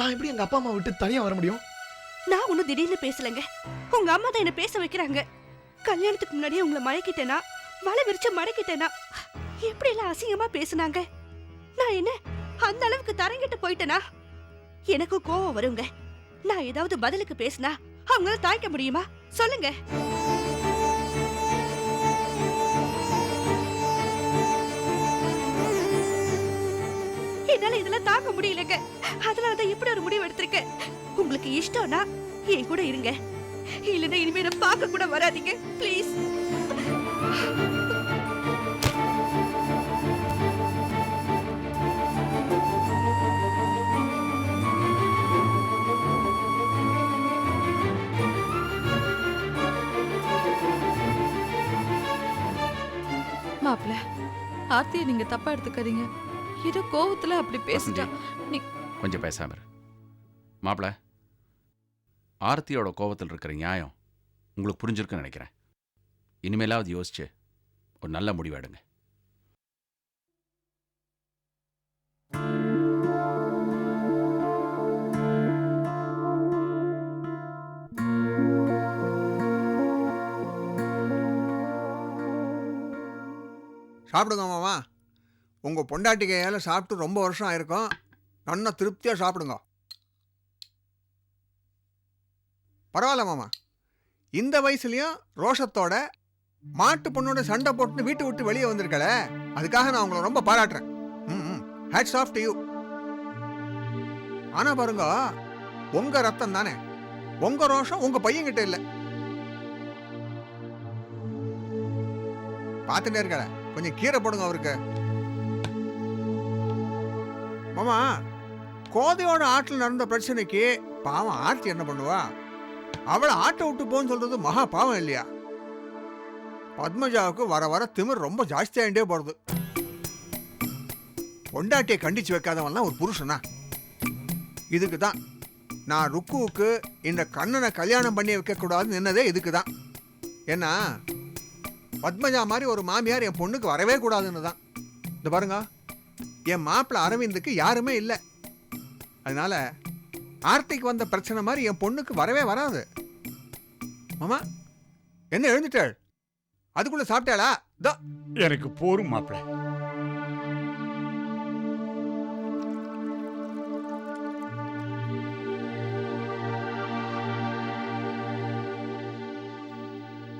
நான் எப்படி எங்க அப்பா அம்மா விட்டு தனியா வர முடியும்? நான் ஒன்னும் திடீர்னு பேசலங்க. உங்க அம்மா தான் என்ன பேச வைக்கிறாங்க. கல்யாணத்துக்கு முன்னாடியே உங்களை மயக்கிட்டேனா? வலை விரிச்சு மடக்கிட்டேனா? எப்படி எல்லாம் அசிங்கமா பேசுனாங்க? நான் என்ன அந்த அளவுக்கு தரங்கிட்டு போயிட்டேனா? எனக்கு கோவம் வருங்க. நான் ஏதாவது பதிலுக்கு பேசினா அவங்களால தாய்க்க முடியுமா? சொல்லுங்க. என்னால இதெல்லாம் தாங்க முடியலங்க. அதனாலதான் இப்படி ஒரு முடிவு எடுத்திருக்கேன். உங்களுக்கு இஷ்டம்னா என் கூட இருங்க. இல்லைன்னா இனிமே நான் பார்க்க கூட வராதீங்க. ப்ளீஸ் மாப்பிள ஆர்த்தியை நீங்க தப்பா எடுத்துக்காதீங்க. ஏதோ கோவத்துல அப்படி பேசிட்டா. நீ கொஞ்சம் பேசாம இரு. மாப்பிள ஆர்த்தியோட கோவத்தில் இருக்கிற நியாயம் உங்களுக்கு புரிஞ்சிருக்குன்னு நினைக்கிறேன். இனிமேலாவது யோசிச்சு ஒரு நல்ல முடிவு எடுங்க. சாப்பிடுங்க மாமா. உங்கள் பொண்டாட்டி கையால் சாப்பிட்டு ரொம்ப வருஷம் ஆயிருக்கும். நல்லா திருப்தியாக சாப்பிடுங்க. பரவாயில்ல மாமா. இந்த வயசுலேயும் ரோஷத்தோட மாட்டு பொண்ணோட சண்டை போட்டு வீட்டை விட்டு வெளியே வந்திருக்கல. அதுக்காக நான் உங்களை ரொம்ப பாராட்டுறேன். ம் ஹேட்ஸ் ஆஃப் டு யூ ஆனால் பாருங்க உங்கள் ரத்தம் தானே. உங்கள் ரோஷம் உங்கள் பையன்கிட்ட இல்லை. பார்த்துட்டே இருக்கல. கொஞ்சம் கீரை போடுங்க அவருக்கு. மாமா கோதையோட ஆட்டில் நடந்த பிரச்சனைக்கு பாவம் ஆர்த்தி என்ன பண்ணுவா? அவளை ஆட்டை விட்டு போன்னு சொல்றது மகா பாவம் இல்லையா? பத்மஜாவுக்கு வர வர திமிர் ரொம்ப ஜாஸ்தியாயிட்டே போறது. பொண்டாட்டியை கண்டிச்சு வைக்காதவன்லாம் ஒரு புருஷனா? இதுக்கு தான் நான் ருக்குவுக்கு இந்த கண்ணனை கல்யாணம் பண்ணி வைக்கக்கூடாதுன்னு நின்னதே இதுக்கு தான் ஏன்னா பத்மஜா மாதிரி ஒரு மாமியார் என் பொண்ணுக்கு வரவே கூடாதுன்னு தான் இந்த பாருங்க. என் மாப்பிள்ளை அரவிந்துக்கு யாருமே இல்லை. அதனால ஆர்த்திக்கு வந்த பிரச்சனை மாதிரி என் பொண்ணுக்கு வரவே வராது. மாமா என்ன எழுந்துட்டாள்? அதுக்குள்ள சாப்பிட்டாளா? எனக்கு போரும் மாப்பிள.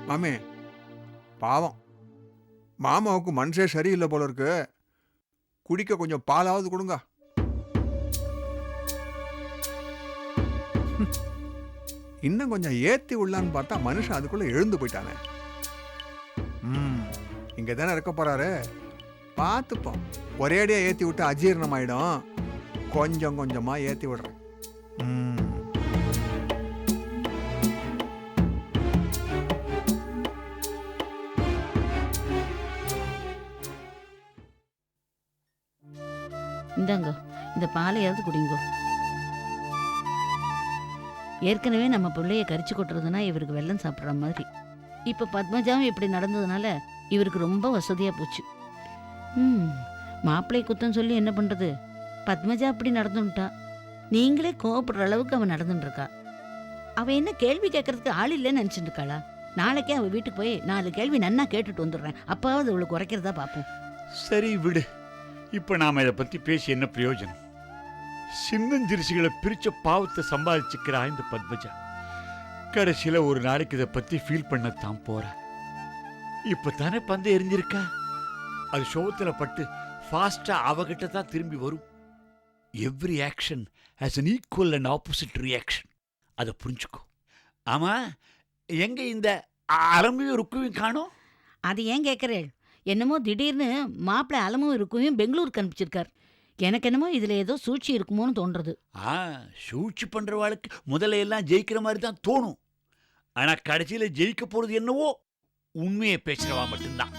மாமே பாவம். மாமாவுக்கு மனசே சரியில்லை போல இருக்கு. குடிக்க கொஞ்சம் பாலாவது கொடுங்க. இன்னும் கொஞ்சம் ஏத்தி உள்ளான்னு பார்த்தா மனுஷன் அதுக்குள்ள எழுந்து போயிட்டானே. ம் இங்க தானே இருக்க போறாரு. பார்த்துப்போம் ஒரேடியா ஏத்தி விட்டு அஜீர்ணம் ஆயிடும் கொஞ்சம் கொஞ்சமா ஏத்தி விடுறேன். ம். இந்தாங்க இந்த பாலையாவது குடிங்கோ. ஏற்கனவே நம்ம பிள்ளைய கரிச்சு கொட்டுறதுனா இவருக்கு வெள்ளம் சாப்பிட்ற மாதிரி. இப்போ பத்மஜாவும் இப்படி நடந்ததுனால இவருக்கு ரொம்ப வசதியாக போச்சு. ம் மாப்பிள்ளை குத்தம் சொல்லி என்ன பண்ணுறது பத்மஜா அப்படி நடந்துட்டா. நீங்களே கோவப்படுற அளவுக்கு அவன் நடந்துட்டுருக்கா. அவள் என்ன கேள்வி கேட்கறதுக்கு ஆள் இல்லைன்னு நினச்சிட்டு இருக்காளா நாளைக்கே அவள் வீட்டுக்கு போய் நாலு கேள்வி நன்னா கேட்டுட்டு வந்துடுறேன். அப்பாவது அவளுக்கு உரைக்கிறதா பார்ப்போம். சரி விடு. இப்போ நாம் இதை பற்றி பேசி என்ன பிரயோஜனம்? சின்னஞ்சிரிசிகளை பிரித்த பாவத்தை சம்பாதிச்சுக்கிறா இந்த பத்மஜா. கடைசியில் ஒரு நாளைக்கு இதை பற்றி ஃபீல் பண்ணத்தான் போகிறேன் இப்போ தானே பந்து எரிஞ்சிருக்கா? அது சோகத்தில் பட்டு ஃபாஸ்ட்டாக அவகிட்ட தான் திரும்பி வரும். Every action has an equal and opposite reaction அதை புரிஞ்சுக்கோ. ஆமாம் எங்கே இந்த அரம்பையும் ருக்குவையும் காணோம்? அது ஏன் கேட்குறேன் என்னமோ திடீர்னு மாப்பிள்ளை அலமும் இருக்கும் பெங்களூருக்கு அனுப்பிச்சிருக்கார். எனக்கு என்னமோ இதில் ஏதோ சூழ்ச்சி இருக்குமோன்னு தோன்றது. ஆ சூழ்ச்சி பண்றவாளுக்கு முதல்ல எல்லாம் ஜெயிக்கிற மாதிரி தான் தோணும். ஆனா கடைசியில ஜெயிக்க போறது என்னவோ உண்மையை பேசுறவா மட்டும்தான்.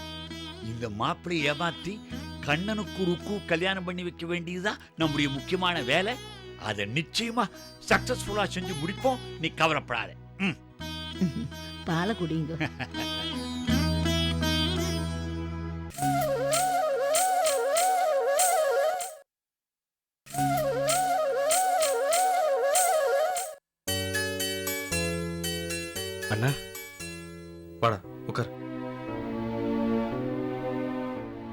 இந்த மாப்பிள்ளை ஏமாத்தி கண்ணனுக்கு ருக்கு கல்யாணம் பண்ணி வைக்க வேண்டியதுதான் நம்முடைய முக்கியமான வேலை. அதை நிச்சயமா சக்சஸ்ஃபுல்லா செஞ்சு முடிப்போம். நீ கவலைப்படாத. ம். பாலை குடிங்க. அண்ணா. வாடா உட்கார்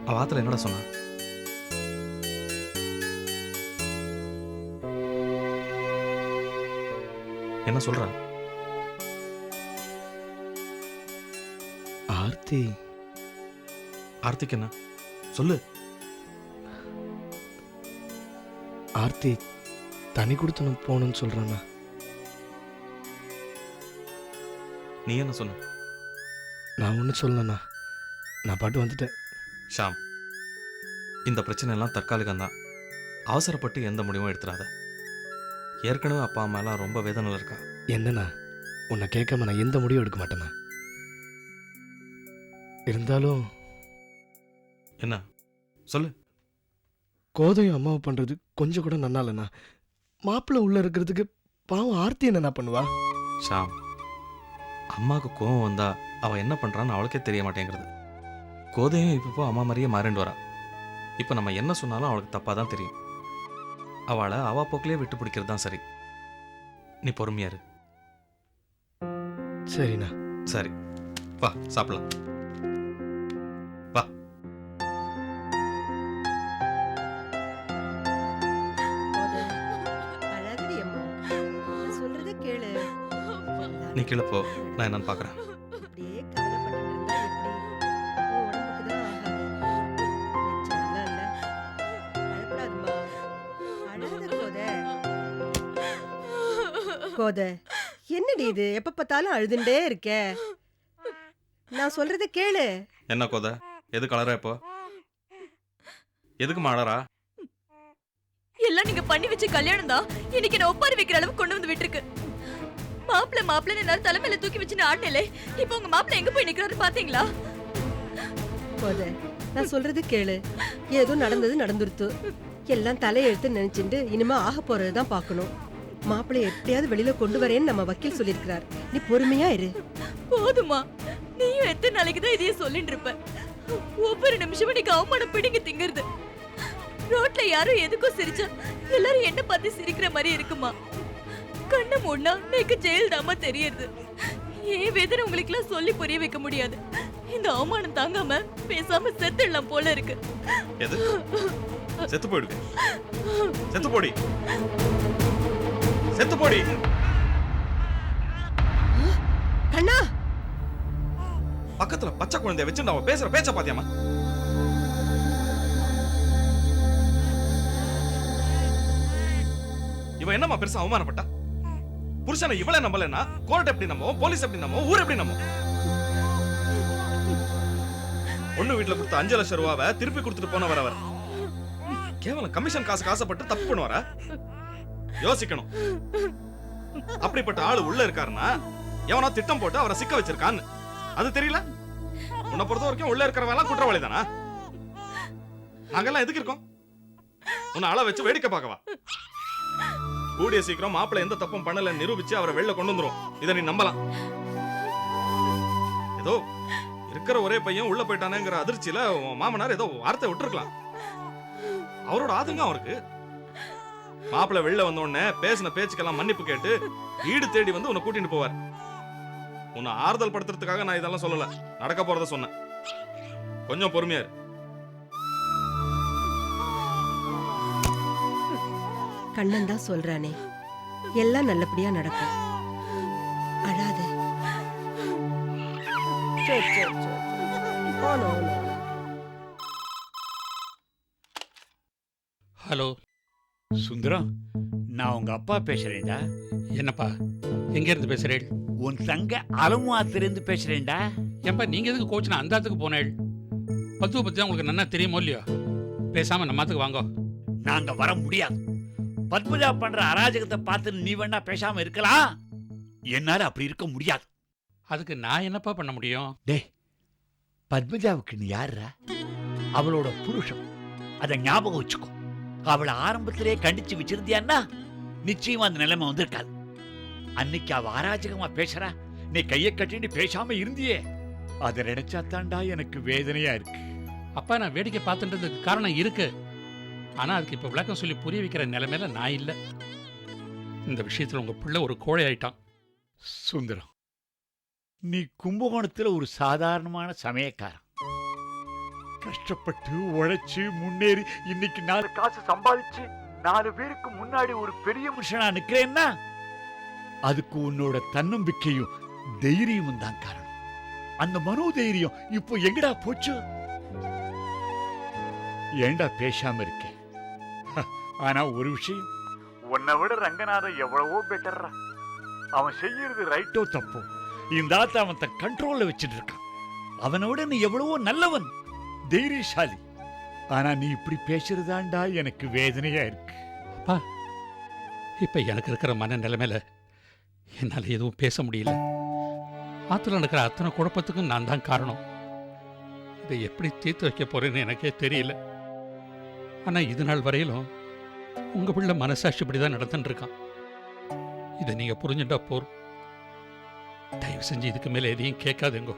அவ ஆத்துல என்னடா சொன்னா? என்ன சொல்றா? ஆர்த்தி. ஆர்த்திக் என்ன சொல்லு. ஆர்த்தி தனி கொடுத்தனும் போகணும்னு சொல்கிறாண்ணா நீ என்ன சொன்ன நான் ஒன்றும் சொல்லண்ணா நான் பாட்டு வந்துட்டேன். ஷாம் இந்த பிரச்சனை எல்லாம் தற்காலிகம்தான். அவசரப்பட்டு எந்த முடிவும் எடுத்துடாத ஏற்கனவே அப்பா அம்மா எல்லாம் ரொம்ப வேதனையில் இருக்கா. என்னண்ணா? உன்னை கேட்காம நான் எந்த முடிவும் எடுக்க மாட்டேண்ணா? இருந்தாலும் என்ன? சொல்லு. கோதையும் அம்மாவை பண்ணுறது கொஞ்சம் கூட நன்னா இல்லைண்ணா மாப்பிள்ளை உள்ளே இருக்கிறதுக்கு பாவம் ஆர்த்தி என்னண்ணா பண்ணுவா? ஷாம் அம்மாவுக்கு கோவம் வந்தா அவ என்ன பண்றான்னு அவளுக்கே தெரிய மாட்டேங்கிறது. கோதையும் இப்போ அம்மா மாதிரியே மாறிண்டு வரா. இப்போ நம்ம என்ன சொன்னாலும் அவளுக்கு தப்பாக தான் தெரியும். அவளை அவ போக்கிலே விட்டு பிடிக்கிறது தான் சரி. நீ பொறுமையா இரு. சரிண்ணா. சரி. வா சாப்பிடலாம். நீ கீழே போ. நான் என்னன்னு பார்க்குறேன் கோத. என்னடி இது? எப்ப பார்த்தாலும் அழுதுண்டே இருக்க. நான் சொல்றத கேளு. என்ன கோதை? எது கலரா இப்போ? எதுக்கு மாடரா எல்லாம் நீங்க பண்ணி வச்ச கல்யாணம் தான் இன்னைக்கு நான் ஒப்பாரி வைக்கிற அளவுக்கு கொண்டு வந்து விட்டுருக்கு. மாப்பிள்ள மாப்பிள்ள எல்லாரும் தலைமையில தூக்கி வச்சு ஆடனே இப்போ உங்க மாப்பிள்ள எங்க போய் நிக்கிறாரு பாத்தீங்களா? கோத நான் சொல்றது கேளு. ஏதோ நடந்தது நடந்துருத்து. எல்லாம் தலையெழுத்து நினைச்சுட்டு இனிமே ஆக போறது தான் பார்க்கணும். மாப்பிள்ளை எப்படியாவது வெளியில கொண்டு வரேன்னு நம்ம வக்கீல் சொல்லியிருக்கிறார். நீ பொறுமையா இரு. போதுமா நீயும் எத்தனை நாளைக்கு தான் இதையே சொல்லிட்டு இருப்ப. ஒவ்வொரு நிமிஷமும் நீங்க அவமானம் பிடிங்க திங்கிறது. ரோட்ல யாரும் எதுக்கும் சிரிச்சா எல்லாரும் என்ன பார்த்து சிரிக்கிற மாதிரி இருக்குமா? கண்ணு மூடனா எனக்கு ஜெயில் தாமா தெரியுது. ஏன் வேதனை உங்களுக்கு எல்லாம் சொல்லி புரிய வைக்க முடியாது. இந்த அவமானம் தாங்காம பேசாம செத்துடலாம் போல இருக்கு. எது? செத்து போயிடு செத்து போடி. செத்து போடி. கண்ணா! பக்கத்துல பச்சை குழந்தைய வச்சு அவன் பேசுற பேச்ச பாத்தியாமா இவன் என்னம்மா பெருசா அவமானப்பட்டா? புருஷனை இவ்வளவு நம்பலன்னா கோர்ட் எப்படி நம்ம போலீஸ் எப்படி நம்ம ஊர் எப்படி நம்ம பொண்ணு வீட்டுல கொடுத்த அஞ்சு லட்சம் ரூபாவை திருப்பி கொடுத்துட்டு போனவர் அவர். கேவலம் கமிஷன் காசு காசப்பட்டு தப்பு பண்ணுவாரா? யோசிக்கணும். அப்படிப்பட்ட ஆளு உள்ள இருக்காருன்னா எவனோ திட்டம் போட்டு அவரை சிக்க வச்சிருக்கான்னு. அது தெரியல? உன்னை பொறுத்த வரைக்கும் உள்ள இருக்கிறவன் எல்லாம் குற்றவாளி தானா நாங்கெல்லாம் எதுக்கு இருக்கோம்? உன்னை அள வச்சு வேடிக்கை பார்க்கவா? கூடிய சீக்கிரம் மாப்பிள்ள எந்த தப்பும் பண்ணல நிரூபிச்சு அவரை வெளில கொண்டு வந்துரும். இதை நீ நம்பலாம். ஏதோ இருக்கிற ஒரே பையன் உள்ள போயிட்டானேங்கிற அதிர்ச்சியில உன் மாமனார் ஏதோ வார்த்தை விட்டுருக்கலாம். அவரோட ஆதங்கம் அவருக்கு. மாப்பிள்ள வெளில வந்த உடனே பேசின பேச்சுக்கெல்லாம் மன்னிப்பு கேட்டு வீடு தேடி வந்து உன்னை கூட்டிட்டு போவார். உன்னை ஆறுதல் படுத்துறதுக்காக நான் இதெல்லாம் சொல்லல. நடக்க போறத சொன்னேன். கொஞ்சம் பொறுமையாரு கண்ணன் தான் சொல்றானே. எல்லாம் நல்லபடியா நடக்கும். அழாத. ஹலோ. சுந்தரம் நான் உங்க அப்பா பேசுறேன்டா. என்னப்பா எங்க இருந்து பேசுறேள்? உன் தங்க அலமுவாத்திலிருந்து பேசுறேன்டா. ஏன்பா நீங்க எதுக்கு கோச் அந்த ஆத்துக்கு போனேள்? பத்துவை பத்தி தான் உங்களுக்கு நல்லா தெரியுமோ இல்லையோ? பேசாம நம்ம ஆத்துக்கு வாங்கோ. நாங்க வர முடியாது. பத்மஜா பண்ற அராஜகத்தை பார்த்து நீ வேணா பேசாம இருக்கலாம். என்னால அப்படி இருக்க முடியாது. அதுக்கு நான் என்னப்பா பண்ண முடியும்? டேய் பத்மஜாவுக்கு நீ யாருடா அவளோட புருஷன். அதை ஞாபகம் வச்சுக்கோ. அவளை ஆரம்பத்திலே கண்டிச்சு வச்சிருந்தியான்னா நிச்சயமா அந்த நிலைமை வந்திருக்காது. அன்னைக்கு அவ அராஜகமா பேசுறா. நீ கையை கட்டிட்டு பேசாம இருந்தியே. அதை நினைச்சா தாண்டா எனக்கு வேதனையா இருக்கு. அப்பா நான் வேடிக்கை பார்த்துன்றதுக்கு காரணம் இருக்கு. ஆனா அதுக்கு இப்ப விளக்கம் சொல்லி புரிய வைக்கிற நிலைமையில நான் இல்லை. இந்த விஷயத்துல உங்க பிள்ளை ஒரு கோழை ஆயிட்டான். சுந்தரம் நீ கும்பகோணத்துல ஒரு சாதாரணமான சமயக்காரன். கஷ்டப்பட்டு உழைச்சு முன்னேறி இன்னைக்கு நாலு காசு சம்பாதிச்சு நாலு பேருக்கு முன்னாடி ஒரு பெரிய மனுஷனா நிக்கிறேன்னா அதுக்கு உன்னோட தன்னம்பிக்கையும் தைரியமும் தான் காரணம். அந்த மனோதைரியம் இப்போ எங்கடா போச்சு? ஏண்டா பேசாம இருக்கேன் ஆனா ஒரு விஷயம். உன்னை விட ரங்கநாதன் எவ்வளவோ பெட்டர்ரா அவன் செய்யறது ரைட்டோ தப்போ. இந்த ஆத்த அவன் தன் கண்ட்ரோல்ல வச்சுட்டு இருக்கான். அவனை விட நீ எவ்வளவோ நல்லவன். தைரியசாலி. ஆனா நீ இப்படி பேசுறதாண்டா எனக்கு வேதனையா இருக்கு. அப்பா இப்போ எனக்கு இருக்கிற மன நிலைமையில என்னால் எதுவும் பேச முடியல. ஆற்றுல நடக்கிற அத்தனை குழப்பத்துக்கும் நான் தான் காரணம். இதை எப்படி தீர்த்து வைக்க போறேன்னு எனக்கே தெரியல. ஆனால் இது நாள் வரையிலும் உங்கள் பிள்ளை மனசாட்சி இப்படி தான் நடந்துட்டு இருக்கான் இதை நீங்கள் புரிஞ்சுட்டா போர். தயவு செஞ்சு இதுக்கு மேலே எதையும் கேட்காதுங்கோ.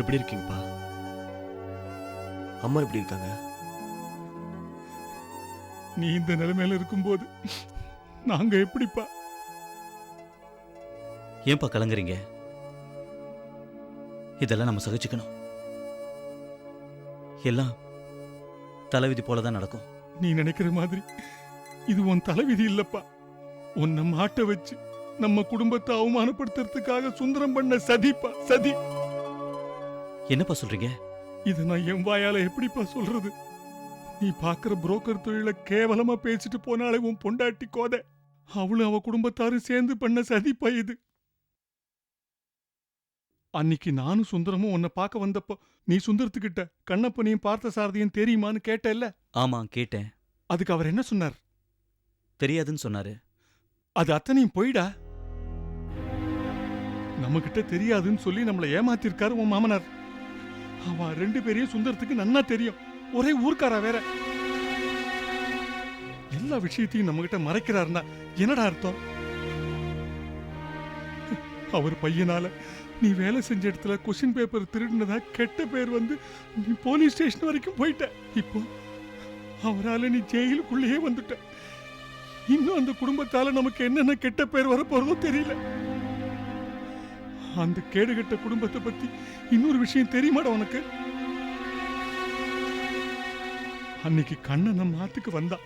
எப்படி இருக்கீங்கப்பா? அம்மா எப்படி இருக்காங்க? நீ இந்த நிலைமையில இருக்கும்போது நாங்க எப்படிப்பா? ஏன்பா கலங்குறீங்க? இதெல்லாம் நம்ம சகிச்சுக்கணும். எல்லாம் தலைவிதி போல தான் நடக்கும். நீ நினைக்கிற மாதிரி இது உன் தலைவிதி இல்லப்பா. உன்னை மாட்ட வச்சு நம்ம குடும்பத்தை அவமானப்படுத்துறதுக்காக சுந்தரம் பண்ண சதிப்பா சதி. என்னப்பா சொல்றீங்க? இதை நான் என் வாயால எப்படிப்பா சொல்றது? நீ பாக்குற புரோக்கர் தொழில கேவலமா பேசிட்டு போனாலே உன் பொண்டாட்டி கோதை. அவளும் அவ குடும்பத்தாரும் சேர்ந்து பண்ண சதிப்பா இது. அன்னைக்கு நானும் சுந்தரமும் உன்னை பார்க்க வந்தப்போ நீ சுந்தரத்துக்கிட்ட கண்ணப்பனையும் பார்த்த சாரதியும் தெரியுமான்னு கேட்டல்ல? ஆமா கேட்டேன். அதுக்கு அவர் என்ன சொன்னார்? தெரியாதுன்னு சொன்னாரு. அது அத்தனையும் போயிடா. நம்ம கிட்ட தெரியாதுன்னு சொல்லி நம்மளை ஏமாத்திருக்காரு உன் மாமனார். அவன் ரெண்டு பேரையும் சுந்தரத்துக்கு நன்னா தெரியும். ஒரே ஊர்க்காரா வேற. எல்லா விஷயத்தையும் நம்ம கிட்ட மறைக்கிறாருன்னா என்னடா அர்த்தம்? அவர் பையனால நீ வேலை செஞ்ச இடத்துல கொஸ்டின் பேப்பர் திருடினதா கெட்ட பேர் வந்து நீ போலீஸ் ஸ்டேஷன் வரைக்கும் போயிட்ட. இப்போ அவரால நீ ஜெயிலுக்குள்ளேயே வந்துட்ட. இன்னும் அந்த குடும்பத்தால நமக்கு என்னென்ன கெட்ட பேர் வரப்போறதோ தெரியல. அந்த கேடுகட்ட குடும்பத்தை பத்தி இன்னொரு விஷயம் தெரியுமாடா உனக்கு? அன்னைக்கு கண்ணன் நம்ம ஆத்துக்கு வந்தான்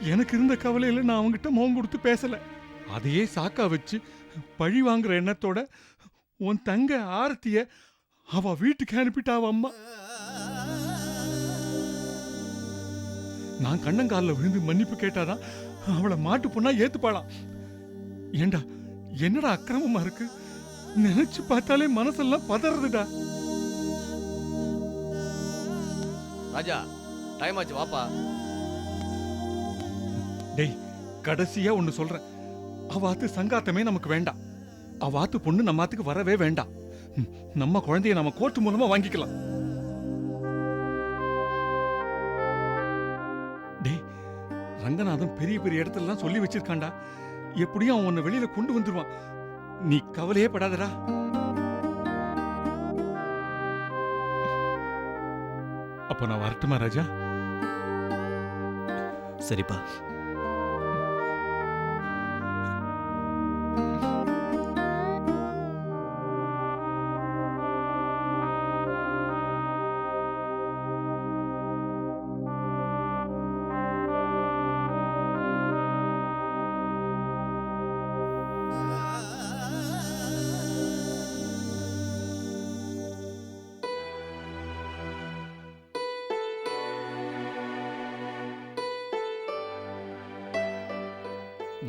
எனக்கு இருந்த கவலையில நான் அவன்கிட்ட முகம் கொடுத்து பேசல. அதையே சாக்கா வச்சு பழி வாங்குற எண்ணத்தோட உன் தங்க ஆரத்திய அவ வீட்டுக்கு அனுப்பிட்டா அம்மா. நான் கண்ணங்காலில் விழுந்து மன்னிப்பு கேட்டாதான் அவளை மாட்டு பொண்ணா ஏத்துப்பாளாம். ஏண்டா என்னடா அக்கிரமமா இருக்கு? நினைச்சு பார்த்தாலே மனசெல்லாம் பதறதுடா. ராஜா டைம் ஆச்சு வாப்பா. டேய் கடைசியா ஒன்னு சொல்றேன். அவாத்து சங்காத்தமே நமக்கு வேண்டாம். அவாத்து பொண்ணு நம்மாத்துக்கு வரவே வேண்டாம். நம்ம குழந்தைய நம்ம கோர்ட்டு மூலமா வாங்கிக்கலாம். டேய் ரங்கநாதன் பெரிய பெரிய இடத்துலலாம் சொல்லி வச்சிருக்கான்டா. எப்படியும் அவன் உன்னை வெளியில கொண்டு வந்துருவான். நீ கவலையே படாதடா. அப்ப நான் வரட்டுமா ராஜா? சரிப்பா.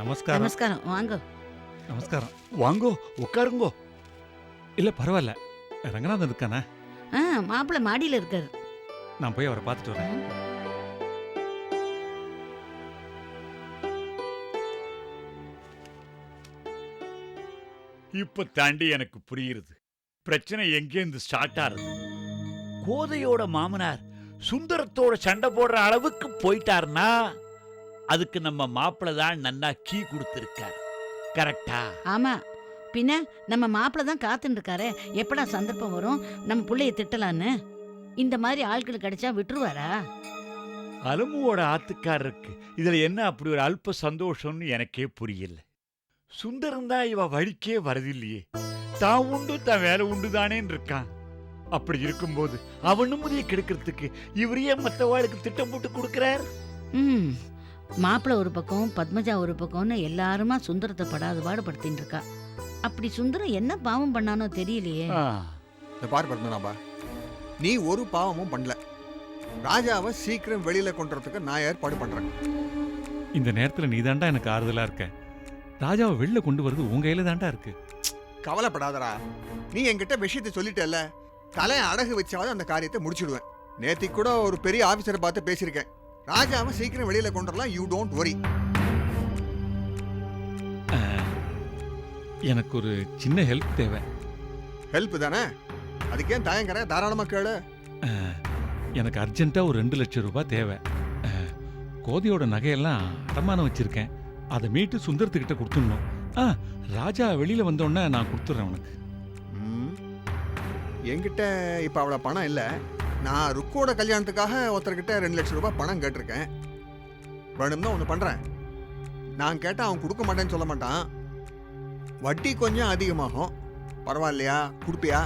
நமஸ்காரம். நமஸ்காரம். வாங்க. நமஸ்காரம். வாங்கோ உட்காருங்கோ. இல்ல பரவாயில்ல. ரங்கநாதன் இருக்கானே? ஆ மாப்பிள்ளை மாடியில் இருக்காரு. நான் போய் அவரை பார்த்துட்டு வரேன். இப்ப தாண்டி எனக்கு புரியுது பிரச்சனை எங்கேருந்து ஸ்டார்ட் ஆகுது? கோதையோட மாமனார் சுந்தரத்தோட சண்டை போடுற அளவுக்கு போயிட்டாருன்னா அதுக்கு நம்ம மாப்பிள்ளை தான் நன்னா கீ கொடுத்துருக்கார். கரெக்டா? ஆமா. பின்ன நம்ம மாப்பிள்ள தான் காத்துட்டு இருக்காரு எப்படா சந்தர்ப்பம் வரும்? நம்ம புள்ளைய திட்டலான்னு. இந்த மாதிரி ஆட்கள் கிடைச்சா விட்டுருவாரா? அலமுவோட ஆத்துக்காரருக்கு இதுல என்ன அப்படி ஒரு அல்ப சந்தோஷம்னு எனக்கே புரியல. சுந்தரம் தான் இவ வழிக்கே வரதில்லையே. தான் உண்டு தான் வேலை உண்டு தானேன்னு இருக்கான் அப்படி இருக்கும்போது அவன் நிம்மதியை கெடுக்கிறதுக்கு இவரையே மற்றவாளுக்கு திட்டம் போட்டு கொடுக்கிறார்? ம். மாப்பிள்ள ஒரு பக்கம் பத்மஜா ஒரு பக்கம்னு எல்லாருமா சுந்தரத்தை படாத பாடுபடுத்தின்னு இருக்கா. அப்படி சுந்தரம் என்ன பாவம் பண்ணானோ தெரியலையே. இந்த பார் பத்மநாபா நீ ஒரு பாவமும் பண்ணல. ராஜாவை சீக்கிரம் வெளியில கொண்டுறதுக்கு நான் ஏற்பாடு பண்றேன். இந்த நேரத்துல நீ தாண்டா எனக்கு ஆறுதலா இருக்க. ராஜாவை வெளில கொண்டு வரது உங்க கையில தாண்டா இருக்கு. கவலைப்படாதடா. நீ என்கிட்ட விஷயத்தை சொல்லிட்டல்ல. தலை அடகு வச்சாவது அந்த காரியத்தை முடிச்சிடுவேன். நேத்தி கூட ஒரு பெரிய ஆபீசரை பார்த்து பேசியிருக்கேன். ராஜாவை சீக்கிரம் வெளியில கொண்டுறலாம் யூ டோன்ட் வரி எனக்கு ஒரு சின்ன ஹெல்ப் தேவை. ஹெல்ப் தானே? அதுக்கே தயங்கற தாராளமா கேளு. எனக்கு அர்ஜென்ட்டா ஒரு ரெண்டு லட்சம் ரூபாய் தேவை. கோதையோட நகையெல்லாம் அடமானம் வச்சிருக்கேன். அதை மீட்டு சுந்தரத்துக்கிட்ட கொடுத்துடணும். ஆ ராஜா வெளியில வந்தோடனே நான் கொடுத்துட்றேன் உனக்கு. ம். என்கிட்ட இப்ப அவ்வளவு பணம் இல்ல. நான் ருக்கோட கல்யாணத்துக்காக ஒருத்தர்கிட்ட ரெண்டு லட்சம் ரூபாய் பணம் கேட்டிருக்கேன். வேணும்னா ஒன்று பண்ணுறேன் நான் கேட்டால் அவன் கொடுக்க மாட்டேன்னு சொல்ல மாட்டான். வட்டி கொஞ்சம் அதிகமாகும். பரவாயில்லையா? கொடுப்பியா?